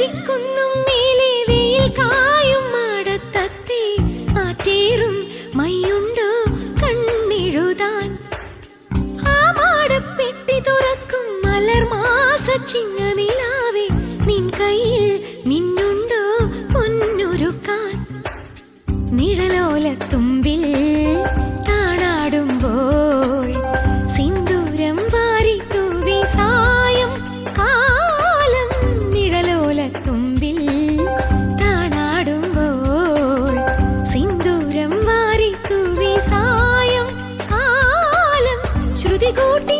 കാഞ്ചിക്കുന്നും നിൻ കയ്യിൽ മിന്നുണ്ടോ പൊന്നുരുക്കാൻ? നിഴലോല തുമ്പിൽ കൂട്ടി